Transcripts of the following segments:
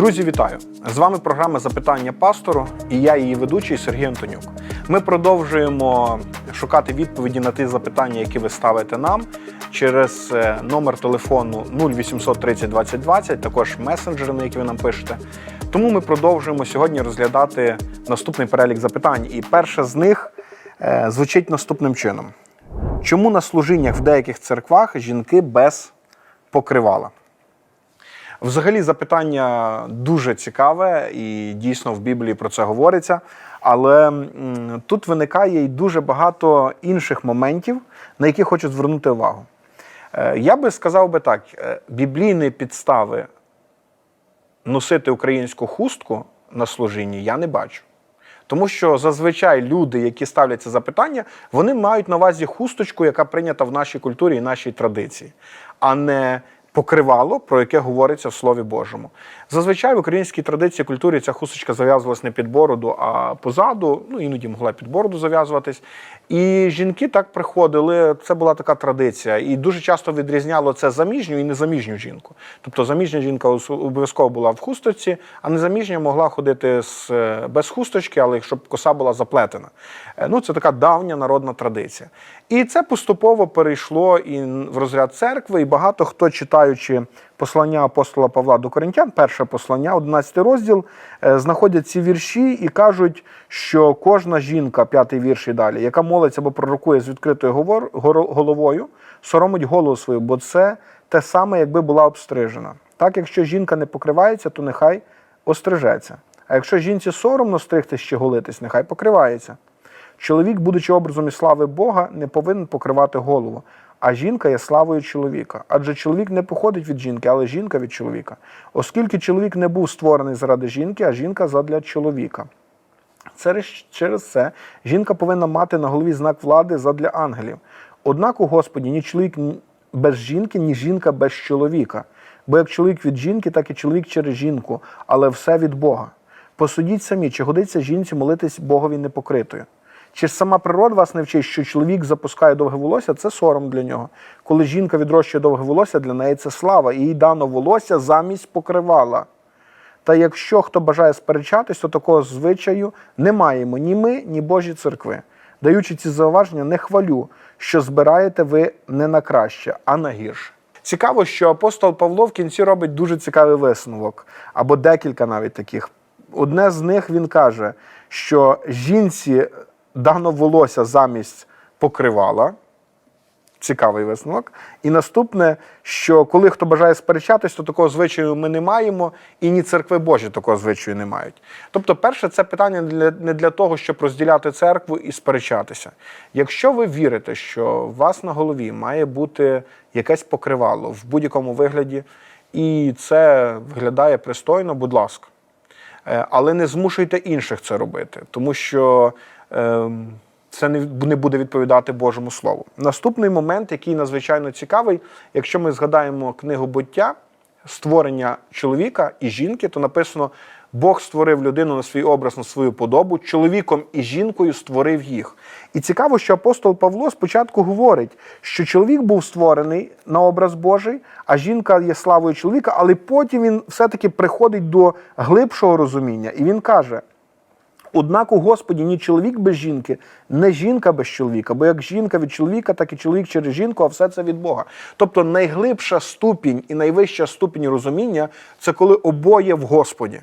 Друзі, вітаю! З вами програма Запитання пастору і я, її ведучий Сергій Антонюк. Ми продовжуємо шукати відповіді на ті запитання, які ви ставите нам через е, номер телефону 0800 30 20 20, також месенджери, на які ви нам пишете. Тому ми продовжуємо сьогодні розглядати наступний перелік запитань. І перше з них е, звучить наступним чином: чому на служіннях в деяких церквах жінки без покривала? Взагалі, запитання дуже цікаве, і дійсно в Біблії про це говориться. Але тут виникає й дуже багато інших моментів, на які хочу звернути увагу. Е, Я би сказав би так: е, біблійні підстави носити українську хустку на служінні я не бачу. Тому що зазвичай люди, які ставлять це запитання, вони мають на увазі хусточку, яка прийнята в нашій культурі і нашій традиції, а не покривало, про яке говориться в Слові Божому. Зазвичай в українській традиції культурі ця хусточка зав'язувалась не під бороду, а позаду, ну іноді могла під бороду зав'язуватись. І жінки так приходили, це була така традиція. І дуже часто відрізняло це заміжню і незаміжню жінку. Тобто заміжня жінка обов'язково була в хусточці, а незаміжня могла ходити з, е, без хусточки, але щоб коса була заплетена. Е, Ну, це така давня народна традиція. І це поступово перейшло і в розряд церкви, і багато хто, читаючи послання апостола Павла до Коринтян, перше послання, 11 розділ, е, знаходять ці вірші і кажуть, що кожна жінка, п'ятий вірш і далі, яка молиться або пророкує з відкритою головою, соромить голову свою, бо це те саме, якби була обстрижена. Так, якщо жінка не покривається, то нехай острижеться. А якщо жінці соромно стригтись чи голитись, нехай покривається. Чоловік, будучи образом і слави Бога, не повинен покривати голову, а жінка є славою чоловіка. Адже чоловік не походить від жінки, але жінка від чоловіка. Оскільки чоловік не був створений заради жінки, а жінка задля чоловіка. Через, це жінка повинна мати на голові знак влади задля ангелів. Однак у Господі ні чоловік без жінки, ні жінка без чоловіка. Бо як чоловік від жінки, так і чоловік через жінку, але все від Бога. Посудіть самі, чи годиться жінці молитись Богові непокритою. Чи ж сама природа вас не вчить, що чоловік запускає довге волосся, це сором для нього. Коли жінка відрощує довге волосся, для неї це слава, їй дано волосся замість покривала. Та якщо хто бажає сперечатись, то такого звичаю не маємо ні ми, ні Божі церкви. Даючи ці зауваження, не хвалю, що збираєте ви не на краще, а на гірше. Цікаво, що апостол Павло в кінці робить дуже цікавий висновок, або декілька навіть таких. Одне з них він каже, що жінці дано волосся замість покривала. Цікавий висновок. І наступне, що коли хто бажає сперечатись, то такого звичаю ми не маємо, і ні церкви Божі такого звичаю не мають. Тобто, перше, це питання не для того, щоб розділяти церкву і сперечатися. Якщо ви вірите, що у вас на голові має бути якесь покривало в будь-якому вигляді, і це виглядає пристойно, будь ласка. Е, Але не змушуйте інших це робити, тому що це не не буде відповідати Божому Слову. Наступний момент, який надзвичайно цікавий, якщо ми згадаємо книгу буття, створення чоловіка і жінки, то написано: Бог створив людину на свій образ, на свою подобу, чоловіком і жінкою створив їх. І цікаво, що апостол Павло спочатку говорить, що чоловік був створений на образ Божий, а жінка є славою чоловіка, але потім він все-таки приходить до глибшого розуміння, і він каже. Однак у Господі ні чоловік без жінки, не жінка без чоловіка, бо як жінка від чоловіка, так і чоловік через жінку, а все це від Бога. Тобто найглибша ступінь і найвища ступінь розуміння це коли обоє в Господі.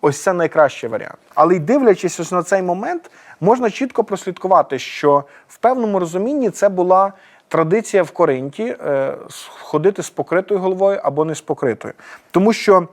Ось це найкращий варіант. Але й дивлячись ось на цей момент, можна чітко прослідкувати, що в певному розумінні це була традиція в Коринті е, ходити з покритою головою або не з покритою. Тому що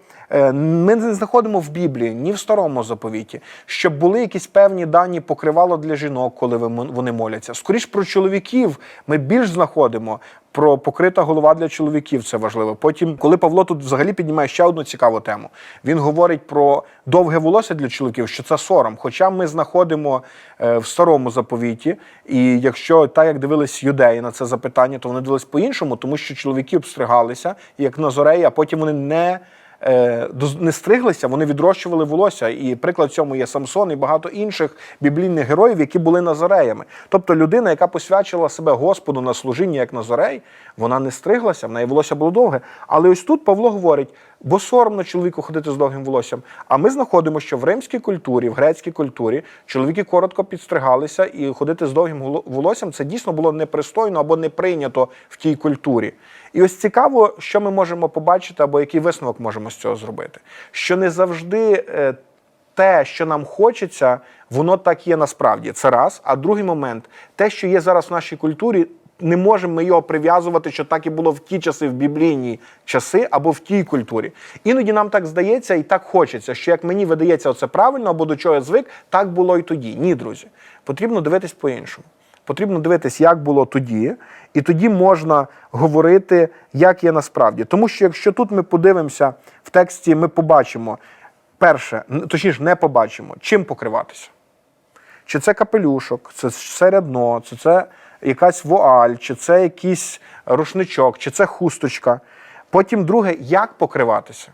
ми не знаходимо в Біблії, ні в старому заповіті, щоб були якісь певні дані покривало для жінок, коли вони моляться. Скоріш про чоловіків ми більш знаходимо. Про покрита голова для чоловіків це важливо. Потім, коли Павло тут взагалі піднімає ще одну цікаву тему, він говорить про довге волосся для чоловіків, що це сором. Хоча ми знаходимо е, в старому заповіті, і якщо так як дивились юдеї на це запитання, то вони дивились по-іншому, тому що чоловіки обстригалися як назореї, а потім вони не е, не стриглися, вони відрощували волосся. І приклад цьому є Самсон і багато інших біблійних героїв, які були назареями. Тобто людина, яка посвячила себе Господу на служіння як назарей, вона не стриглася, в неї волосся було довге. Але ось тут Павло говорить: бо соромно чоловіку ходити з довгим волоссям. А ми знаходимо, що в римській культурі, в грецькій культурі чоловіки коротко підстригалися, і ходити з довгим волоссям це дійсно було непристойно або не прийнято в тій культурі. І ось цікаво, що ми можемо побачити, або який висновок можемо з цього зробити. Що не завжди е, те, що нам хочеться, воно так є насправді. Це раз. А другий момент, те, що є зараз в нашій культурі, не можемо ми його прив'язувати, що так і було в ті часи, в біблійні часи або в тій культурі. Іноді нам так здається і так хочеться, що як мені видається оце правильно, або до чого я звик, так було і тоді. Ні, друзі. Потрібно дивитись по-іншому. Потрібно дивитись, як було тоді, і тоді можна говорити, як є насправді. Тому що якщо тут ми подивимося в тексті, ми побачимо, перше, точніше, не побачимо, чим покриватися. Чи це капелюшок, це середно, чи це якась вуаль, чи це якийсь рушничок, чи це хусточка. Потім друге, як покриватися.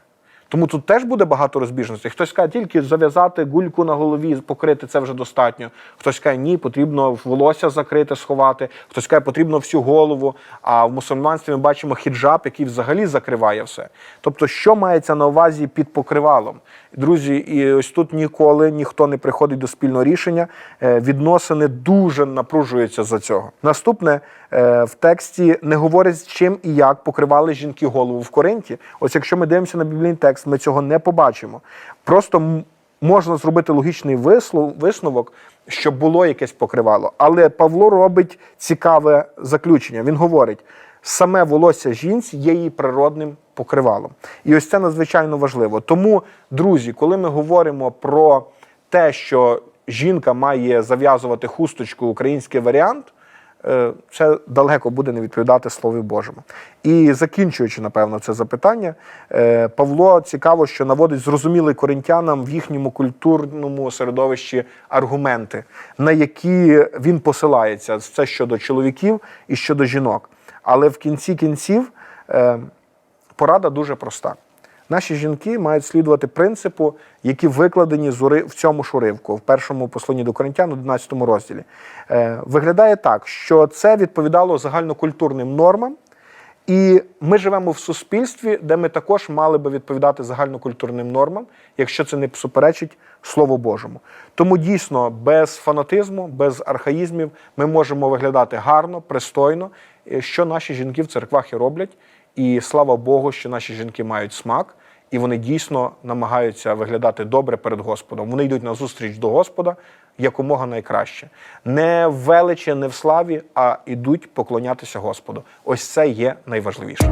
Тому тут теж буде багато розбіжностей. Хтось каже, тільки зав'язати гульку на голові, покрити це вже достатньо. Хтось каже, ні, потрібно волосся закрити, сховати. Хтось каже, потрібно всю голову. А в мусульманстві ми бачимо хіджаб, який взагалі закриває все. Тобто, що мається на увазі під покривалом? Друзі, і ось тут ніколи ніхто не приходить до спільного рішення. Е, Відносини дуже напружуються за цього. Наступне е, в тексті не говорить, чим і як покривали жінки голову в Коринті. Ось якщо ми дивимося на біблійний текст, ми цього не побачимо. Просто можна зробити логічний висновок, що було якесь покривало. Але Павло робить цікаве заключення. Він говорить: саме волосся жінці є її природним покривалом. І ось це надзвичайно важливо. Тому, друзі, коли ми говоримо про те, що жінка має зав'язувати хусточку український варіант. е, Це далеко буде не відповідати Слові Божому. І закінчуючи, напевно, це запитання, е, Павло цікаво, що наводить зрозумілий коринтянам в їхньому культурному середовищі аргументи, на які він посилається. Це щодо чоловіків і щодо жінок. Але в кінці кінців е, порада дуже проста. Наші жінки мають слідувати принципу, які викладені в цьому шуривку, в першому посланні до Коринтян, 11 розділі. Е, Виглядає так, що це відповідало загальнокультурним нормам, і ми живемо в суспільстві, де ми також мали би відповідати загальнокультурним нормам, якщо це не суперечить Слову Божому. Тому дійсно без фанатизму, без архаїзмів ми можемо виглядати гарно, пристойно, е, що наші жінки в церквах і роблять. І слава Богу, що наші жінки мають смак, і вони дійсно намагаються виглядати добре перед Господом. Вони йдуть на зустріч до Господа якомога найкраще. Не в величі, не в славі, а йдуть поклонятися Господу. Ось це є найважливіше.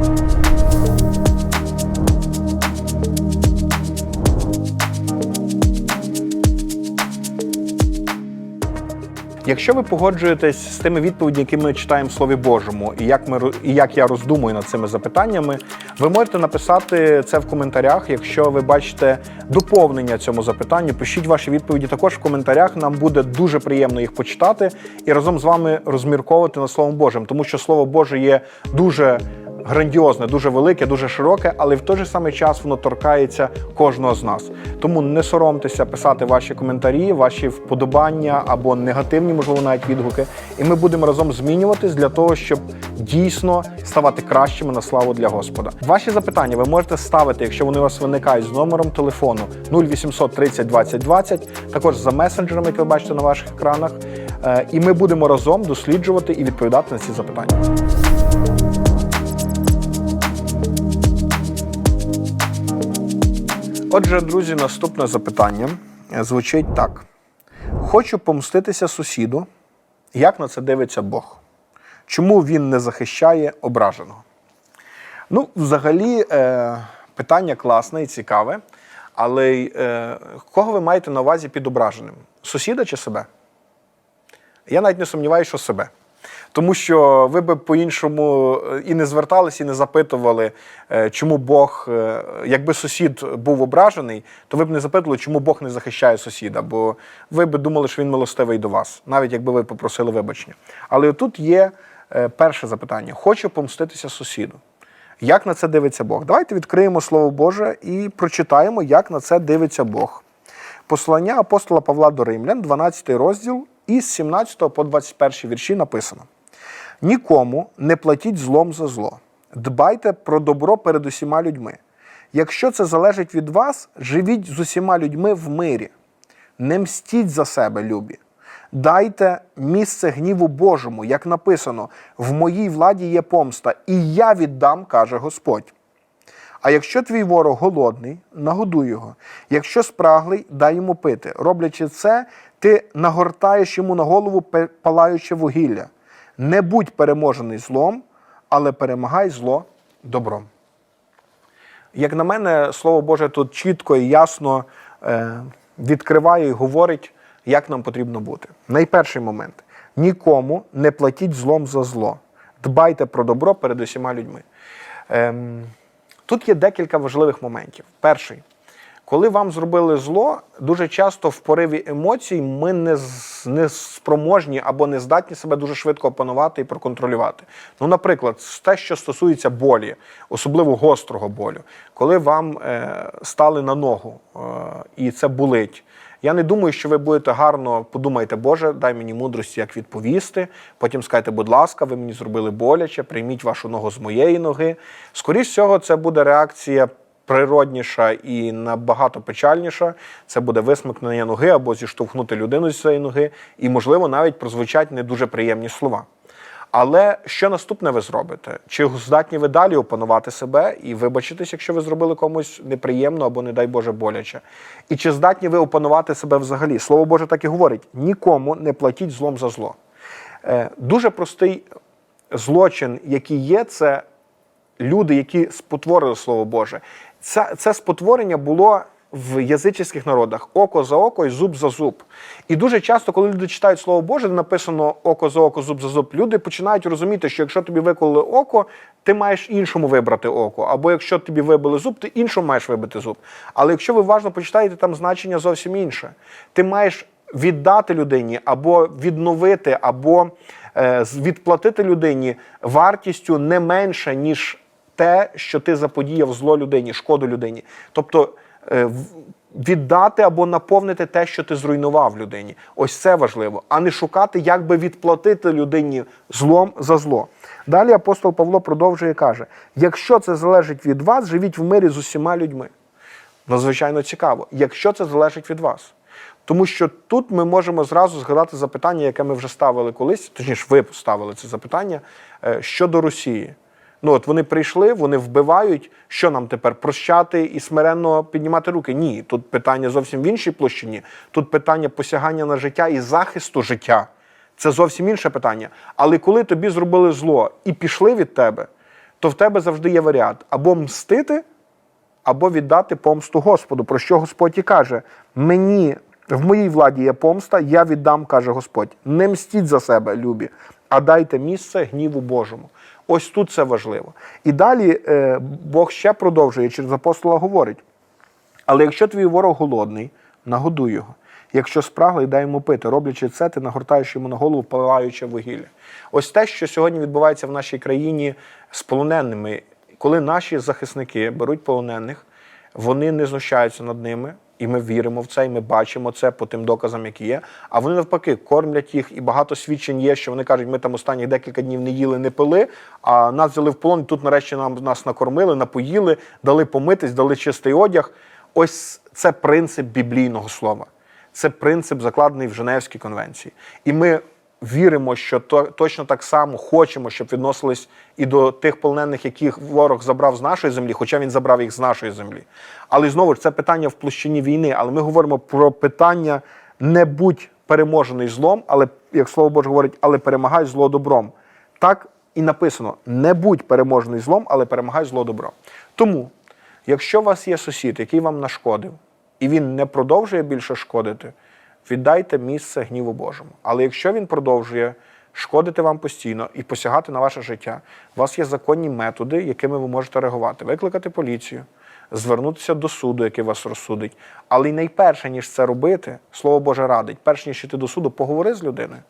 Якщо ви погоджуєтесь з тими відповідями, які ми читаємо в Слові Божому, і як ми і як я роздумую над цими запитаннями, ви можете написати це в коментарях. Якщо ви бачите доповнення цьому запитанню, пишіть ваші відповіді також в коментарях. Нам буде дуже приємно їх почитати і разом з вами розмірковувати над Словом Божим, тому що Слово Боже є дуже грандіозне, дуже велике, дуже широке, але в той же самий час воно торкається кожного з нас. Тому не соромтеся писати ваші коментарі, ваші вподобання або негативні, можливо, навіть відгуки. І ми будемо разом змінюватись для того, щоб дійсно ставати кращими на славу для Господа. Ваші запитання ви можете ставити, якщо вони у вас виникають з номером телефону 0800 30 20 20, також за месенджерами, які ви бачите на ваших екранах. Е, І ми будемо разом досліджувати і відповідати на ці запитання. Отже, друзі, наступне запитання е, звучить так: хочу помститися сусіду. Як на це дивиться Бог? Чому він не захищає ображеного? Ну, взагалі, е, питання класне і цікаве, але е, кого ви маєте на увазі під ображеним? Сусіда чи себе? Я навіть не сумніваюся, що себе. Тому що ви би по-іншому е, і не зверталися, і не запитували, е, чому Бог, е, якби сусід був ображений, то ви б не запитували, чому Бог не захищає сусіда, бо ви б думали, що він милостивий до вас, навіть якби ви попросили вибачення. Але тут є перше запитання: хочу помститися сусіду. Як на це дивиться Бог? Давайте відкриємо Слово Боже і прочитаємо, як на це дивиться Бог. Послання апостола Павла до Римлян, 12 розділ, із 17 по 21 вірші написано: Нікому не платіть злом за зло. Дбайте про добро перед усіма людьми. Якщо це залежить від вас, живіть з усіма людьми в мирі. Не мстіть за себе, любі. Дайте місце гніву Божому, як написано: в моїй владі є помста, і я віддам, каже Господь. А якщо твій ворог голодний, нагодуй його. Якщо спраглий, дай йому пити. Роблячи це, ти нагортаєш йому на голову палаюче вугілля. Не будь переможений злом, але перемагай зло добром. Як на мене, Слово Боже тут чітко і ясно е, відкриває і говорить, як нам потрібно бути. Найперший момент: нікому не платіть злом за зло. Дбайте про добро перед усіма людьми. Ем, тут є декілька важливих моментів. Перший. Коли вам зробили зло, дуже часто в пориві емоцій ми не, не спроможні або не здатні себе дуже швидко опанувати і проконтролювати. Ну, наприклад, те, що стосується болі, особливо гострого болю, коли вам е, стали на ногу е, і це болить. Я не думаю, що ви будете гарно подумайте, Боже, дай мені мудрості, як відповісти. Потім скажете, будь ласка, ви мені зробили боляче, прийміть вашу ногу з моєї ноги. Скоріше всього, це буде реакція природніша і набагато печальніша. Це буде висмикнення ноги або зіштовхнути людину зі своєї ноги, і, можливо, навіть прозвучать не дуже приємні слова. Але що наступне ви зробите? Чи здатні ви далі опанувати себе і вибачитись, якщо ви зробили комусь неприємно або, не дай Боже, боляче? І чи здатні ви опанувати себе взагалі? Слово Боже так і говорить: нікому не платіть злом за зло. Е, Дуже простий злочин, який є, це люди, які спотворили Слово Боже. Це, це спотворення було в язичних народах око за око і зуб за зуб. І дуже часто, коли люди читають Слово Боже, де написано око за око, зуб за зуб, люди починають розуміти, що якщо тобі викололи око, ти маєш іншому вибрати око. Або якщо тобі вибили зуб, ти іншому маєш вибити зуб. Але якщо ви уважно почитаєте, там значення зовсім інше. Ти маєш віддати людині або відновити, або е, відплатити людині вартістю не менше, ніж те, що ти заподіяв зло людині, шкоду людині. Тобто е, віддати або наповнити те, що ти зруйнував людині. Ось це важливо, а не шукати, як би відплатити людині злом за зло. Далі апостол Павло продовжує каже: якщо це залежить від вас, живіть в мирі з усіма людьми. Надзвичайно цікаво, якщо це залежить від вас. Тому що тут ми можемо зразу згадати запитання, яке ми вже ставили колись, точніше, ви поставили це запитання е, щодо Росії. Ну от вони прийшли, вони вбивають. Що нам тепер прощати і смиренно піднімати руки? Ні, тут питання зовсім в іншій площині. Тут питання посягання на життя і захисту життя. Це зовсім інше питання. Але коли тобі зробили зло і пішли від тебе, то в тебе завжди є варіант або мстити, або віддати помсту Господу, про що Господь і каже: мені в моїй владі є помста, я віддам, каже Господь. Не мстіть за себе, любі, а дайте місце гніву Божому. Ось тут це важливо. І далі е, Бог ще продовжує через апостола говорить: але якщо твій ворог голодний, нагодуй його. Якщо спраглий, дай йому пити. Роблячи це, ти нагортаєш йому на голову палаюче вугілля. Ось те, що сьогодні відбувається в нашій країні з полоненими, коли наші захисники беруть полонених, вони не знущаються над ними, і ми віримо в це, і ми бачимо це по тим доказам, які є. А вони навпаки кормлять їх, і багато свідчень є, що вони кажуть, ми там останні декілька днів не їли, не пили, а нас взяли в полон. Тут нарешті нам нас накормили, напоїли, дали помитись, дали чистий одяг. Ось це принцип біблійного слова. Це принцип, закладений в Женевській конвенції. І ми віримо, що то, точно так само хочемо, щоб відносились і до тих полонених, яких ворог забрав з нашої землі, хоча він забрав їх з нашої землі. Але знову ж це питання в площині війни. Але ми говоримо про питання не будь переможений злом, але як слово Боже говорить, але перемагай зло добром. Так і написано: не будь переможений злом, але перемагай зло добром. Тому, якщо у вас є сусід, який вам нашкодив, і він не продовжує більше шкодити, віддайте місце гніву Божому. Але якщо він продовжує шкодити вам постійно і посягати на ваше життя, у вас є законні методи, якими ви можете реагувати. Викликати поліцію, звернутися до суду, який вас розсудить. Але й найперше, ніж це робити, слово Боже радить, перш ніж йти до суду, поговори з людиною.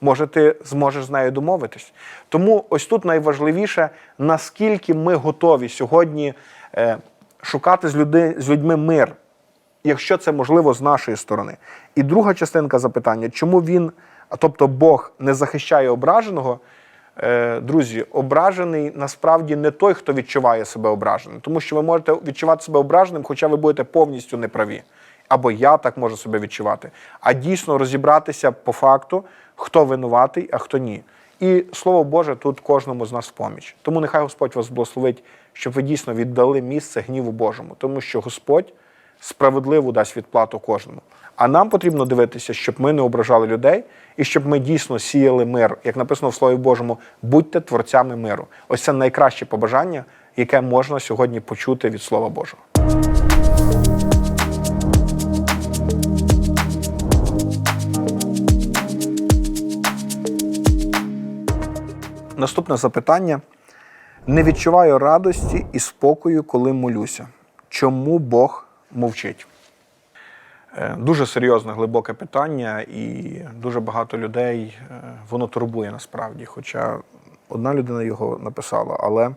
Може, ти зможеш з нею домовитись. Тому ось тут найважливіше, наскільки ми готові сьогодні е, шукати з, людьми мир, якщо це можливо з нашої сторони. І друга частинка запитання, чому він, тобто Бог, не захищає ображеного, Е, Друзі, ображений насправді не той, хто відчуває себе ображеним, тому що ви можете відчувати себе ображеним, хоча ви будете повністю неправі. Або я так можу себе відчувати. А дійсно розібратися по факту, хто винуватий, а хто ні. І слово Боже тут кожному з нас в поміч. Тому нехай Господь вас благословить, щоб ви дійсно віддали місце гніву Божому, тому що Господь справедливо дасть відплату кожному. А нам потрібно дивитися, щоб ми не ображали людей і щоб ми дійсно сіяли мир. Як написано в Слові Божому, будьте творцями миру. Ось це найкраще побажання, яке можна сьогодні почути від Слова Божого. Наступне запитання. Не відчуваю радості і спокою, коли молюся. Чому Бог мовчить? Е, Дуже серйозне, глибоке питання, і дуже багато людей е, воно турбує насправді. Хоча одна людина його написала, але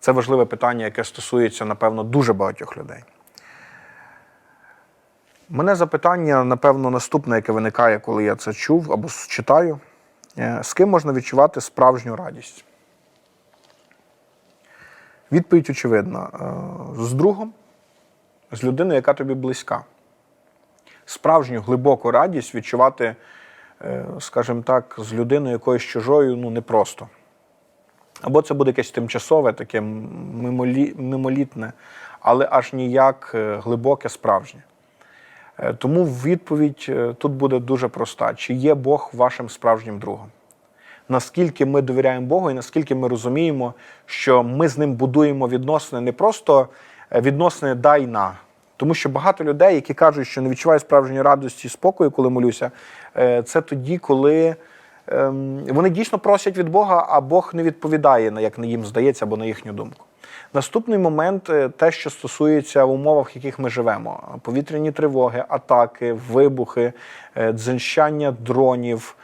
це важливе питання, яке стосується, напевно, дуже багатьох людей. Мене запитання, напевно, наступне, яке виникає, коли я це чув або читаю. Е, З ким можна відчувати справжню радість? Відповідь очевидна: з другом, з людиною, яка тобі близька. Справжню глибоку радість відчувати, е, скажімо так, з людиною якоюсь чужою ну, непросто. Або це буде якесь тимчасове, таке мимолі, мимолітне, але аж ніяк е, глибоке, справжнє. Е, Тому відповідь тут буде дуже проста: чи є Бог вашим справжнім другом? Наскільки ми довіряємо Богу і наскільки ми розуміємо, що ми з ним будуємо відносини не просто відносини дай на. Тому що багато людей, які кажуть, що не відчувають справжньої радості і спокою, коли молюся, е, це тоді, коли ем, вони дійсно просять від Бога, а Бог не відповідає, як на їм здається, або на їхню думку. Наступний момент е, те, що стосується в умовах, в яких ми живемо: повітряні тривоги, атаки, вибухи, е, дзенщання дронів,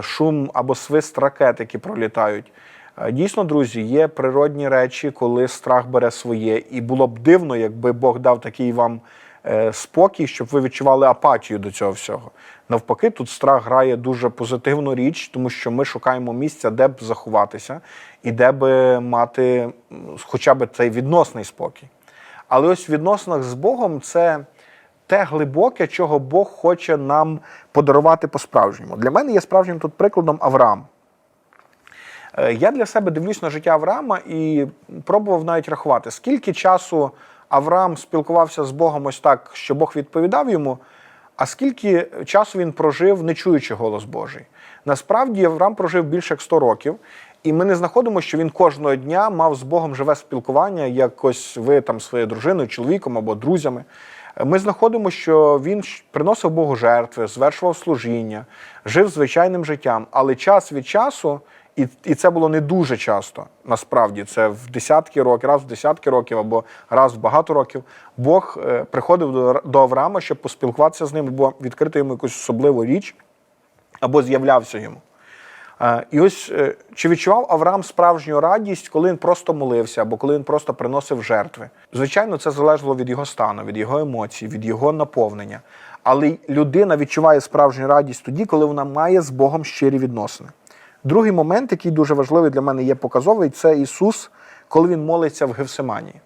шум або свист ракет, які пролітають. Е, Дійсно, друзі, є природні речі, коли страх бере своє, і було б дивно, якби Бог дав такий вам е, спокій, щоб ви відчували апатію до цього всього. Навпаки, тут страх грає дуже позитивну річ, тому що ми шукаємо місця, де б заховатися і де б мати хоча б цей відносний спокій. Але ось в відносинах з Богом це те глибоке, чого Бог хоче нам подарувати по-справжньому. Для мене є справжнім тут прикладом Авраам. Е, Я для себе дивлюсь на життя Авраама і пробував навіть рахувати, скільки часу Авраам спілкувався з Богом ось так, що Бог відповідав йому, а скільки часу він прожив, не чуючи голос Божий. Насправді Авраам прожив більше як 100 років, і ми не знаходимо, що він кожного дня мав з Богом живе спілкування, якось ви там своєю дружиною, чоловіком або друзями. Ми знаходимо, що він приносив Богу жертви, звершував служіння, жив звичайним життям, але час від часу, і, і це було не дуже часто, насправді, це в десятки років, раз в десятки років або раз в багато років, Бог е, приходив до, до Авраама, щоб поспілкуватися з ним, або відкрити йому якусь особливу річ, або з'являвся йому. Е, І ось е, чи відчував Авраам справжню радість, коли він просто молився, або коли він просто приносив жертви? Звичайно, це залежало від його стану, від його емоцій, від його наповнення. Але людина відчуває справжню радість тоді, коли вона має з Богом щирі відносини. Другий момент, який дуже важливий для мене є показовий, це Ісус, коли Він молиться в Гевсиманії.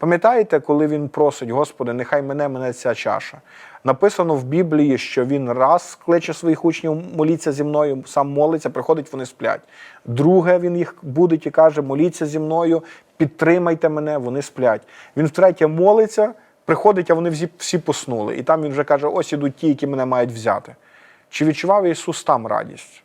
Пам'ятаєте, коли він просить, Господи, нехай мене мене ця чаша. Написано в Біблії, що він раз кличе своїх учнів, моліться зі мною, сам молиться, приходить, вони сплять. Друге, він їх будить і каже, моліться зі мною, підтримайте мене, вони сплять. Він втретє молиться, приходить, а вони всі, всі поснули. І там він вже каже: ось ідуть ті, які мене мають взяти. Чи відчував Ісус там радість?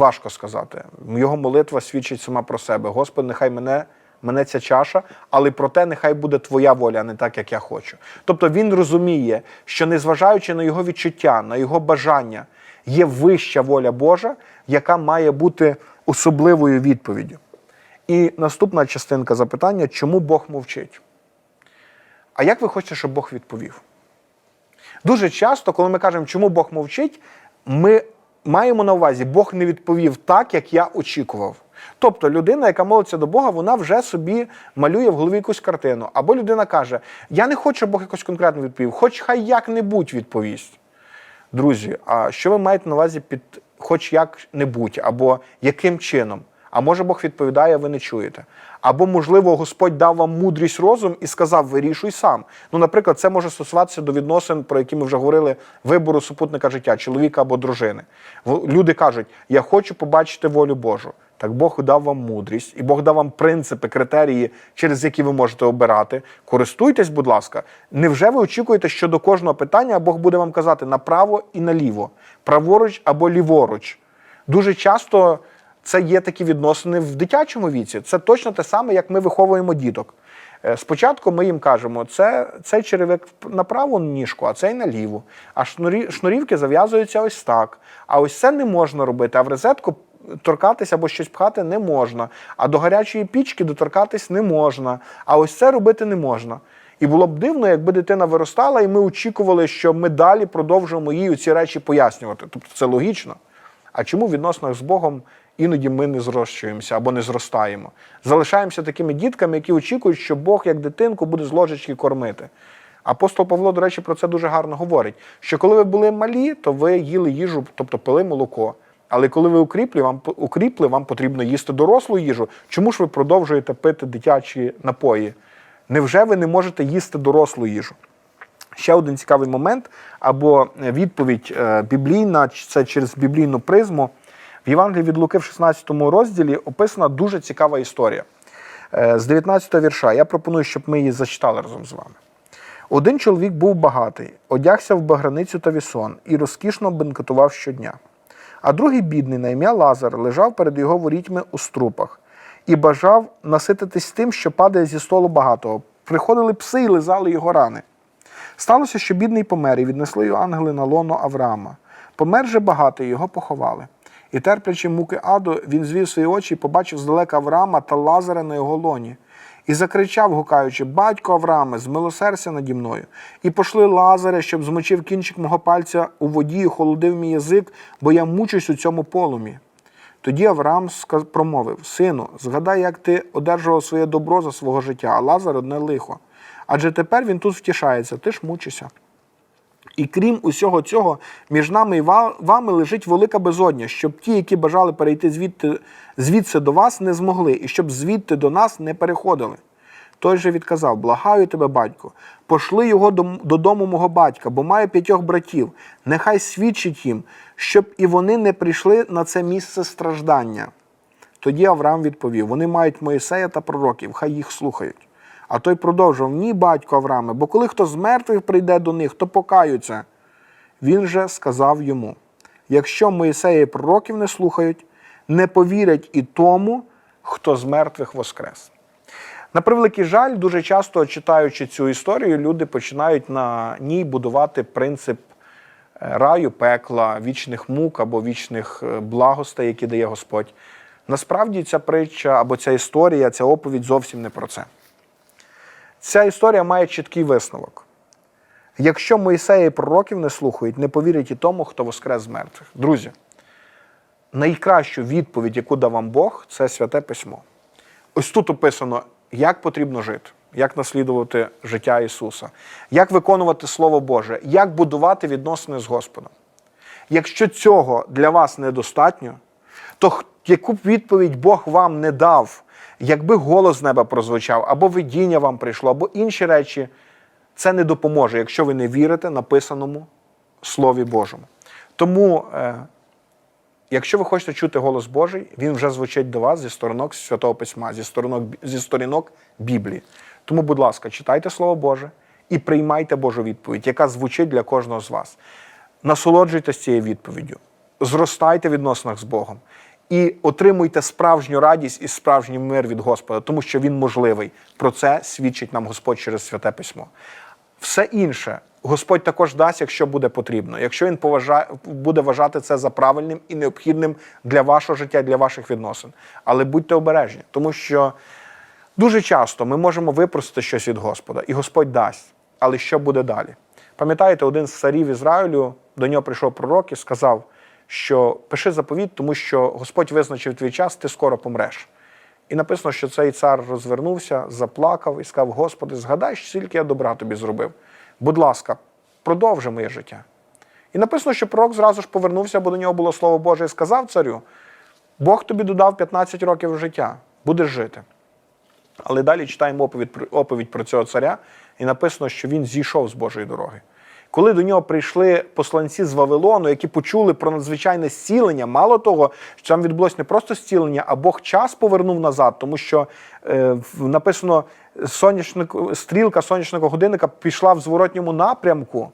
Важко сказати. Його молитва свідчить сама про себе. Господи, нехай мене, мене ця чаша, але проте нехай буде Твоя воля, а не так, як я хочу. Тобто він розуміє, що незважаючи на його відчуття, на його бажання, є вища воля Божа, яка має бути особливою відповіддю. І наступна частинка запитання: чому Бог мовчить? А як ви хочете, щоб Бог відповів? Дуже часто, коли ми кажемо, чому Бог мовчить, ми маємо на увазі, Бог не відповів так, як я очікував. Тобто людина, яка молиться до Бога, вона вже собі малює в голові якусь картину. Або людина каже: Я не хочу, щоб Бог якось конкретно відповів, хоч хай як-небудь відповість. Друзі, а що ви маєте на увазі під хоч як-небудь, або яким чином. А може Бог відповідає, а ви не чуєте. Або, можливо, Господь дав вам мудрість розум і сказав, вирішуй сам. Ну, наприклад, це може стосуватися до відносин, про які ми вже говорили, вибору супутника життя, чоловіка або дружини. Люди кажуть, я хочу побачити волю Божу. Так Бог дав вам мудрість, і Бог дав вам принципи, критерії, через які ви можете обирати. Користуйтесь, будь ласка. Невже ви очікуєте, що до кожного питання Бог буде вам казати направо і наліво, праворуч або ліворуч? Дуже часто це є такі відносини в дитячому віці. Це точно те саме, як ми виховуємо діток. Е, Спочатку ми їм кажемо, це цей черевик на праву ніжку, а цей на ліву. А шнурі, шнурівки зав'язуються ось так. А ось це не можна робити, а в розетку торкатися або щось пхати не можна. А до гарячої пічки доторкатись не можна. А ось це робити не можна. І було б дивно, якби дитина виростала, і ми очікували, що ми далі продовжуємо їй ці речі пояснювати. Тобто це логічно. А чому в відносинах з Богом іноді ми не зрощуємося або не зростаємо? Залишаємося такими дітками, які очікують, що Бог як дитинку буде з ложечки кормити. Апостол Павло, до речі, про це дуже гарно говорить: що коли ви були малі, то ви їли їжу, тобто пили молоко. Але коли ви укріплі, вам укріпли, вам потрібно їсти дорослу їжу. Чому ж ви продовжуєте пити дитячі напої? Невже ви не можете їсти дорослу їжу? Ще один цікавий момент або відповідь е, біблійна, це через біблійну призму. В Євангелії від Луки в 16 розділі описана дуже цікава історія. Е, З 19 вірша я пропоную, щоб ми її зачитали разом з вами. Один чоловік був багатий, одягся в баграницю та вісон і розкішно бенкетував щодня. А другий бідний на ім'я Лазар лежав перед його ворітьми у струпах і бажав насититись тим, що падає зі столу багатого. Приходили пси і лизали його рани. Сталося, що бідний помер, і віднесли його ангели на лоно Авраама. Помер же багатий, його поховали. І терплячи муки аду, він звів свої очі і побачив здалека Авраама та Лазаря на його лоні. І закричав, гукаючи: Батько Аврааме, змилосердься наді мною. І пошли Лазаря, щоб змочив кінчик мого пальця у воді і холодив мій язик, бо я мучусь у цьому полумі. Тоді Авраам промовив: Сину, згадай, як ти одержував своє добро за свого життя, а Лазар одне лихо. Адже тепер він тут втішається, ти ж мучишся. І крім усього цього, між нами і вами лежить велика безодня, щоб ті, які бажали перейти звідти, звідси до вас, не змогли, і щоб звідти до нас не переходили. Той же відказав: Благаю тебе, батько, пошли його додому мого батька, бо має п'ятьох братів. Нехай свідчить їм, щоб і вони не прийшли на це місце страждання. Тоді Авраам відповів: Вони мають Моїсея та пророків, хай їх слухають. А той продовжував: Ні, батько Аврааме, бо коли хто з мертвих прийде до них, то покаються. Він же сказав йому: якщо Моїсея і пророків не слухають, не повірять і тому, хто з мертвих воскрес. На превеликий жаль, дуже часто читаючи цю історію, люди починають на ній будувати принцип е, раю, пекла, вічних мук або вічних е, благостей, які дає Господь. Насправді ця притча або ця історія, ця оповідь зовсім не про це. Ця історія має чіткий висновок. Якщо Моїсея і пророків не слухають, не повірять і тому, хто воскрес з мертвих. Друзі, найкращу відповідь, яку дав вам Бог, це святе письмо. Ось тут описано, як потрібно жити, як наслідувати життя Ісуса, як виконувати Слово Боже, як будувати відносини з Господом. Якщо цього для вас недостатньо, то яку б відповідь Бог вам не дав, якби голос з неба прозвучав, або видіння вам прийшло, або інші речі, це не допоможе, якщо ви не вірите написаному Слові Божому. Тому, е, якщо ви хочете чути голос Божий, він вже звучить до вас зі сторонок Святого Письма, зі сторінок, зі сторінок Біблії. Тому, будь ласка, читайте Слово Боже і приймайте Божу відповідь, яка звучить для кожного з вас. Насолоджуйтесь цією відповіддю, зростайте в відносинах з Богом і отримуйте справжню радість і справжній мир від Господа, тому що він можливий. Про це свідчить нам Господь через святе письмо. Все інше Господь також дасть, якщо буде потрібно, якщо він поважає, буде вважати це за правильним і необхідним для вашого життя, для ваших відносин. Але будьте обережні, тому що дуже часто ми можемо випросити щось від Господа, і Господь дасть. Але що буде далі? Пам'ятаєте, один з царів Ізраїлю до нього прийшов пророк і сказав, що пиши заповіт, тому що Господь визначив твій час, ти скоро помреш. І написано, що цей цар розвернувся, заплакав і сказав: Господи, згадай, скільки я добра тобі зробив. Будь ласка, продовжи моє життя. І написано, що пророк зразу ж повернувся, бо до нього було слово Боже і сказав царю: Бог тобі додав 15 років життя, будеш жити. Але далі читаємо оповідь, оповідь про цього царя, і написано, що він зійшов з Божої дороги. Коли до нього прийшли посланці з Вавилону, які почули про надзвичайне зцілення, мало того, що там відбулось не просто зцілення, а Бог час повернув назад, тому що е, написано, сонячник, стрілка сонячного годинника пішла в зворотньому напрямку.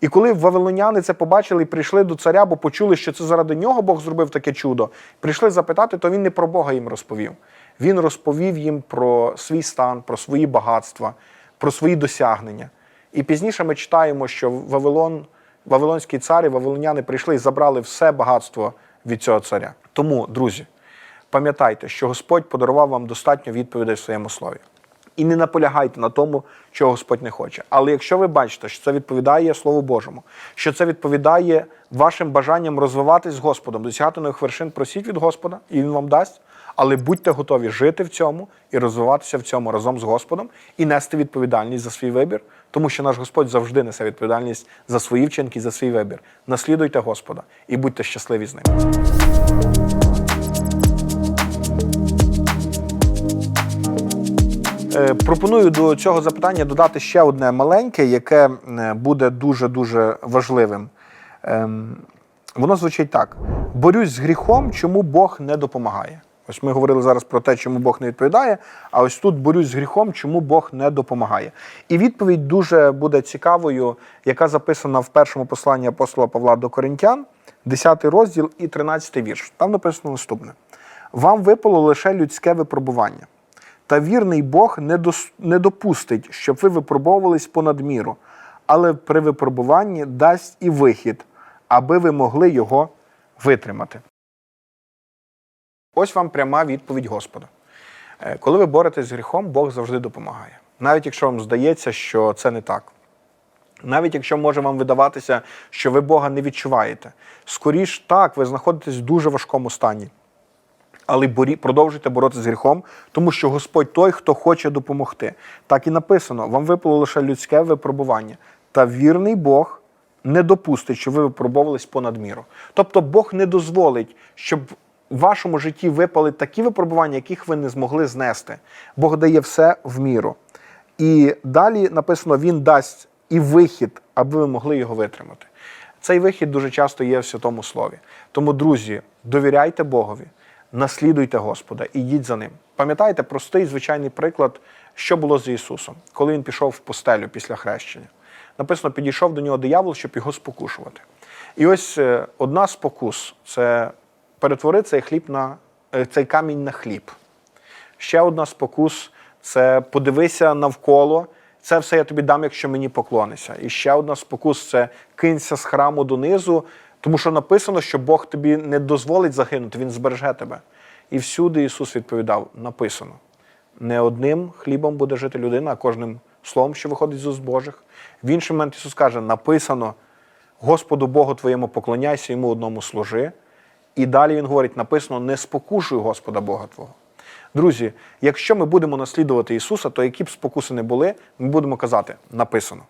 І коли вавилоняни це побачили і прийшли до царя, бо почули, що це заради нього Бог зробив таке чудо, прийшли запитати, то він не про Бога їм розповів. Він розповів їм про свій стан, про свої багатства, про свої досягнення. І пізніше ми читаємо, що Вавилон, Вавилонський цар і вавилоняни прийшли і забрали все багатство від цього царя. Тому, друзі, пам'ятайте, що Господь подарував вам достатньо відповідей в своєму слові. І не наполягайте на тому, чого Господь не хоче. Але якщо ви бачите, що це відповідає Слову Божому, що це відповідає вашим бажанням розвиватись з Господом, досягати нових вершин, просіть від Господа, і Він вам дасть. Але будьте готові жити в цьому і розвиватися в цьому разом з Господом і нести відповідальність за свій вибір, тому що наш Господь завжди несе відповідальність за свої вчинки, за свій вибір. Наслідуйте Господа і будьте щасливі з ним. Е, Пропоную до цього запитання додати ще одне маленьке, яке буде дуже-дуже важливим. Ем, Воно звучить так: борюсь з гріхом, чому Бог не допомагає. Ось ми говорили зараз про те, чому Бог не відповідає. А ось тут борюсь з гріхом, чому Бог не допомагає. І відповідь дуже буде цікавою, яка записана в першому посланні апостола Павла до Коринтян, 10 розділ і 13 вірш. Там написано наступне: вам випало лише людське випробування. Та вірний Бог не, дос- не допустить, щоб ви випробовувались понад міру, але при випробуванні дасть і вихід, аби ви могли його витримати. Ось вам пряма відповідь Господа. Е, Коли ви боретесь з гріхом, Бог завжди допомагає. Навіть якщо вам здається, що це не так. Навіть якщо може вам видаватися, що ви Бога не відчуваєте. Скоріш так, ви знаходитесь в дуже важкому стані. Але продовжуйте боротися з гріхом, тому що Господь той, хто хоче допомогти. Так і написано: вам випало лише людське випробування. Та вірний Бог не допустить, щоб ви випробовувались понад міру. Тобто Бог не дозволить, щоб в вашому житті випали такі випробування, яких ви не змогли знести. Бог дає все в міру. І далі написано: Він дасть і вихід, аби ви могли його витримати. Цей вихід дуже часто є в Святому Слові. Тому, друзі, довіряйте Богові, наслідуйте Господа і йдіть за ним. Пам'ятаєте простий звичайний приклад, що було з Ісусом, коли він пішов в постелю після хрещення. Написано, підійшов до нього диявол, щоб його спокушувати. І ось е, одна спокус це перетвори цей хліб на е, цей камінь на хліб. Ще одна спокус це подивися навколо. Це все я тобі дам, якщо мені поклонися. І ще одна спокус це кинься з храму донизу, тому що написано, що Бог тобі не дозволить загинути, Він збереже тебе. І всюди Ісус відповідав: написано: не одним хлібом буде жити людина, а кожним словом, що виходить з уст Божих. В інший момент Ісус каже: написано: Господу Богу твоєму поклоняйся, йому одному служи. І далі він говорить: написано: не спокушуй Господа Бога Твого. Друзі, якщо ми будемо наслідувати Ісуса, то які б спокуси не були, ми будемо казати написано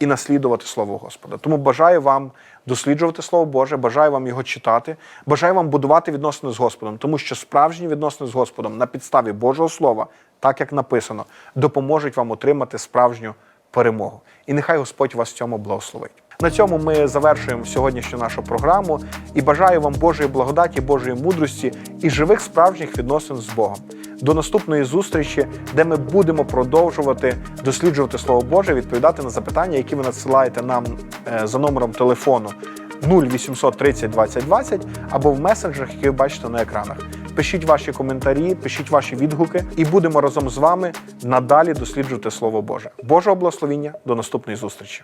і наслідувати Слово Господа. Тому бажаю вам досліджувати Слово Боже, бажаю вам його читати, бажаю вам будувати відносини з Господом, тому що справжні відносини з Господом на підставі Божого Слова, так як написано, допоможуть вам отримати справжню перемогу. І нехай Господь вас в цьому благословить. На цьому ми завершуємо сьогоднішню нашу програму і бажаю вам Божої благодаті, Божої мудрості і живих справжніх відносин з Богом. До наступної зустрічі, де ми будемо продовжувати досліджувати Слово Боже, відповідати на запитання, які ви надсилаєте нам е, за номером телефону 0800 30 20 20 або в месенджерах, які ви бачите на екранах. Пишіть ваші коментарі, пишіть ваші відгуки, і будемо разом з вами надалі досліджувати Слово Боже. Божого благословіння, до наступної зустрічі.